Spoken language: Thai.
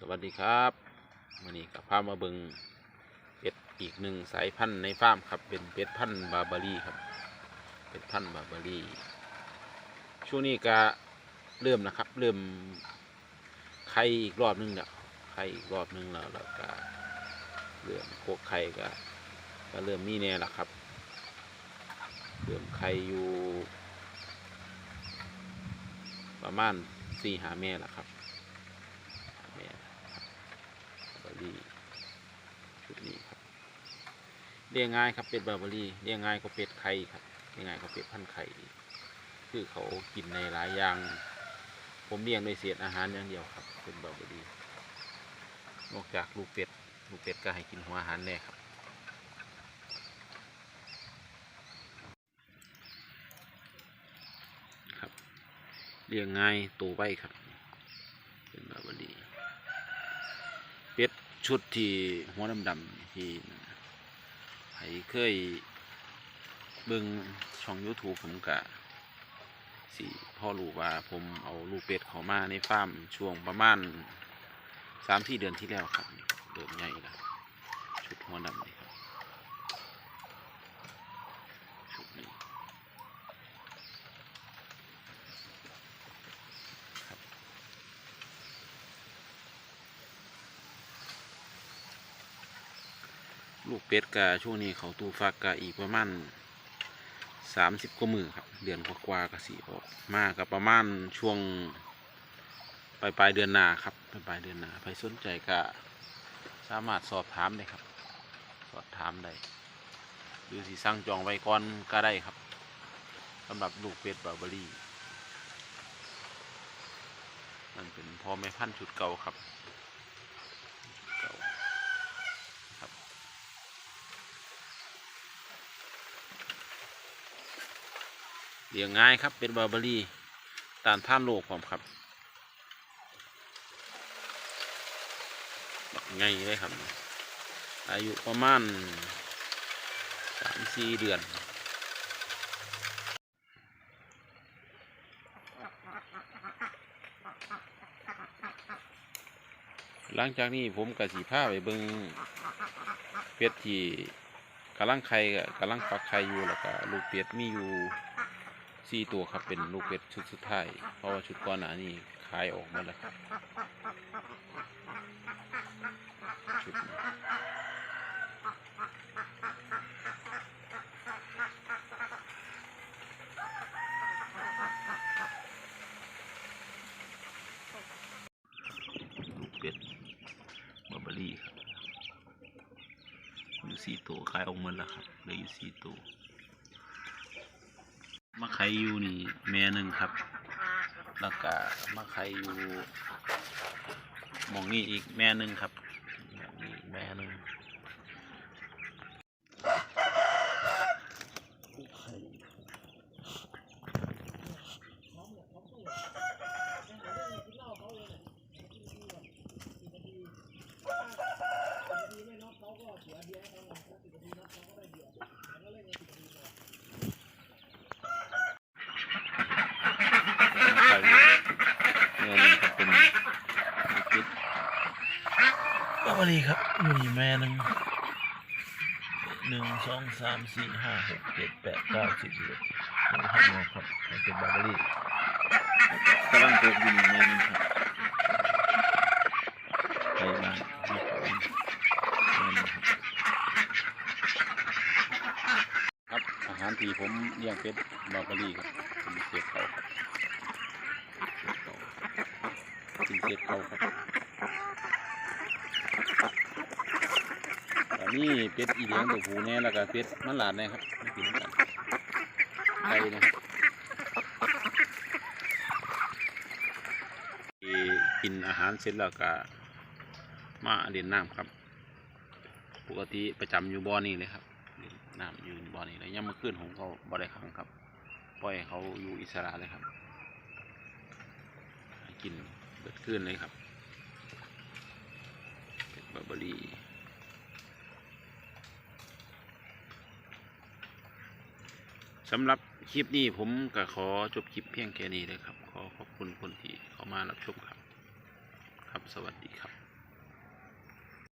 สวัสดีครับวันนี้กับพามาเบิงเป็ดอีกหนึ่งสายพันธุ์ในฟาร์มครับ เป็นเป็ดพันธุ์บาบารีครับเป็ดพันธุ์บาบารีช่วงนี้ก็เริ่มนะครับ เริ่มไข่อีกรอบหนึงแล้วไข่อีกรอบหนึงแล้วแล้วก็เริ่มโคกไข่ก็ก็เริ่มมีแน่ล้วครับเริ่มไข่อยู่ ประมาณสี่หาแม่ล้วครับหาแม่ครับบา รี่ชุดนี้ครับเรียงง่ายครับเป็ดบาร์บารี่เรียงง่ายก็เป็ดไข่ครับเรียงง่ายก็เป็ดพันไข่คือเขากินในหลายอย่าง ผมเลี้ยงโดยเศษอาหารอย่างเดียวครับเป็นบาร์บารี่นอกจากลูกเป็ดลูกเป็ดก็ให้กินหัวอาหารแน่ครับครับเรียงง่ายตัวไว้ครับ เป็นบาบารีเป็ด ชุดที่หัวดำดำๆที่ไผเคยเบิ่งช่อง YouTube ผมกะสิพ่อรู้ว่าผมเอาลูกเป็ดเขามาในฟาร์มช่วงประมาณสามที่เดือนที่แล้วครับเดือนใหญ่แล้วชุดหัวดำนี่ครับชุดนี้ ลูกเป็ดกะช่วงนี้เขาตูฟักกะอีกประมาณสามสิบกว่ามือครับเดือนกว่าๆกะสีออกมากกับประมาณช่วงปลายปลายเดือนหน้าครับปลายปลายเดือนหน้าใครสนใจก็สามารถสอบถามได้ครับ สอบถามได้หรือสิสั่งจองไว้ก่อนก็ได้ครับสำหรับลูกเป็ดบาร์เบอรี่มันเป็นพอแม่พันชุดเก่าครับชุดเก่า ครับเลี้ยงง่ายครับเป็นบาร์เบอรี่ตานท่านโรคพร้อมครับบักไงเลยครับ อายุประมาณสามสี่เดือนหลังจากนี้ผมกับสีผ้าไปเบิงเป็ดที่กำลังไข่ก็กำลังฟักไข่อยู่แล้วก็ลูกเป็ดมีอยู่ สี่ตัวครับเป็นลูกเป็ดชุดสุดท้าย เพราะว่าชุดก่อนหน้านี้ขายออกหมาแล้วครับชุดนี้ลูกเป็ดบาร์เบอรี่ครับอยู่สี่ตัวขายออกหมดแล้วครับเหลืออยู่สี่ตัว มะไข่อยู่นี่แม่หนึ่งครับ แล้วก็มาไขยูมองนี่อีกแม่หนึ่งครับแม่หนึ่งไข่ไข่แม่หนึ่งครับเป็นปิด สวัสดีครับนี่แม่หนึ่งหนึ่งสองสามสี่ห้าหกเจ็ดแปดเก้าสิบเอ็ดนี่ครับแม่ครับเป็นบาร์เบอรี่กำลังเกิดอยู่ในแม่นึงครับไปมาทีผมแม่หนึ่งครับอาหารที่ผมเลี้ยงเป็ดบาร์เบอรี่ครับเป็นเศษเขาครับเศษเขาเป็นเศษเขาครับ นนี้เป็ดอีเลียงตัวผู้แน่แล้วก็เป็ดมันหลาดแน่ครับไม่กินกันไก่นะกินอาหารเสร็จแล้วก็มาเล่นน้ำครับ ปกติประจำอยู่บ่อนี่เลยครับเล่นน้ำอยู่บ่อนี่เลยย่ำเมื่อคืนผมเขาบ่ได้ขังครับปล่อยเขาอยู่อิสระเลยครับ กินเบิดคืนเลยครับเป็ดบาร์เบอรี่ สำหรับคลิปนี้ผมก็ขอจบคลิปเพียงแค่นี้เลยครับ ขอขอบคุณคนที่เข้ามารับชมครับ ครับสวัสดีครับ